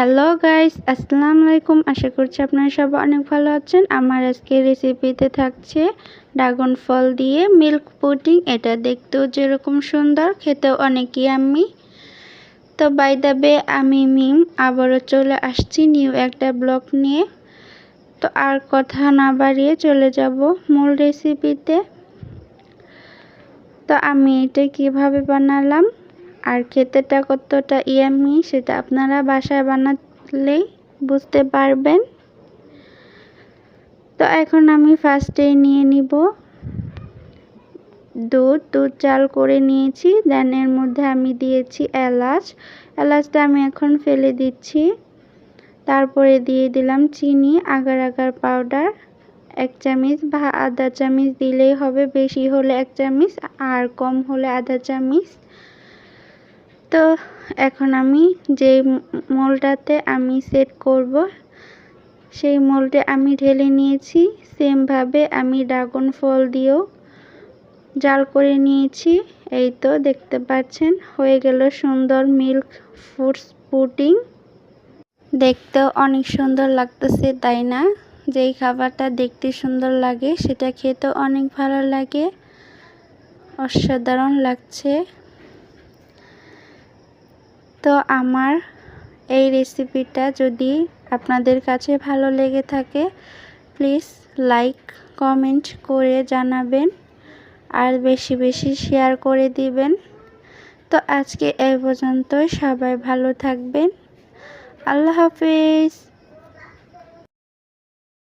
Hello guys আসসালামু আলাইকুম আশা করছি আপনারা সবাই অনেক ভালো আছেন। আমার আজকে রেসিপিতে থাকছে ড্রাগন ফল দিয়ে মিল্ক পুডিং এটা দেখতেও যেরকম সুন্দর, খেতেও অনেকই আমি তো বাই দ্য বে আমি মিম আবারও চলে আসছি নিউ একটা ব্লগ নিয়ে। তো আর কথা না বাড়িয়ে চলে যাব মূল রেসিপিতে তো আমি এটা কীভাবে বানালাম? আর খেতেটা কতটা ইয়ামি, সেটা আপনারা বাসায় বানালেই বুঝতে পারবেন। তো এখন আমি ফার্স্টে নিয়ে নিব দুধ। দুধ চাল করে নিয়েছি দেন এর মধ্যে আমি দিয়েছি এলাচ। এলাচটা আমি এখন ফেলে দিচ্ছি। তারপরে দিয়ে দিলাম চিনি, আগার আগার পাউডার এক চামচ বা আধা চামচ দিলেই হবে, বেশি হলে এক চামচ, আর কম হলে আধা চামচ। তো এখন আমি যে মোলটাতে আমি সেট করব, সেই মোলটে আমি ঢেলে নিয়েছি। সেমভাবে আমি ড্রাগন ফল দিয়েও জাল করে নিয়েছি। এই তো দেখতে পাচ্ছেন, হয়ে গেল সুন্দর মিল্ক ফুডস পুডিং। দেখতেও অনেক সুন্দর লাগতেছে, তাই না? যেই খাবারটা দেখতে সুন্দর লাগে, সেটা খেতেও অনেক ভালো লাগে। অসাধারণ লাগছে। তো আমার এই রেসিপিটা যদি আপনাদের কাছে ভালো লেগে থাকে প্লিজ লাইক কমেন্ট করে জানাবেন আর বেশি বেশি শেয়ার করে দিবেন। তো আজকে এই পর্যন্ত সবাই ভালো থাকবেন। আল্লাহ হাফিজ।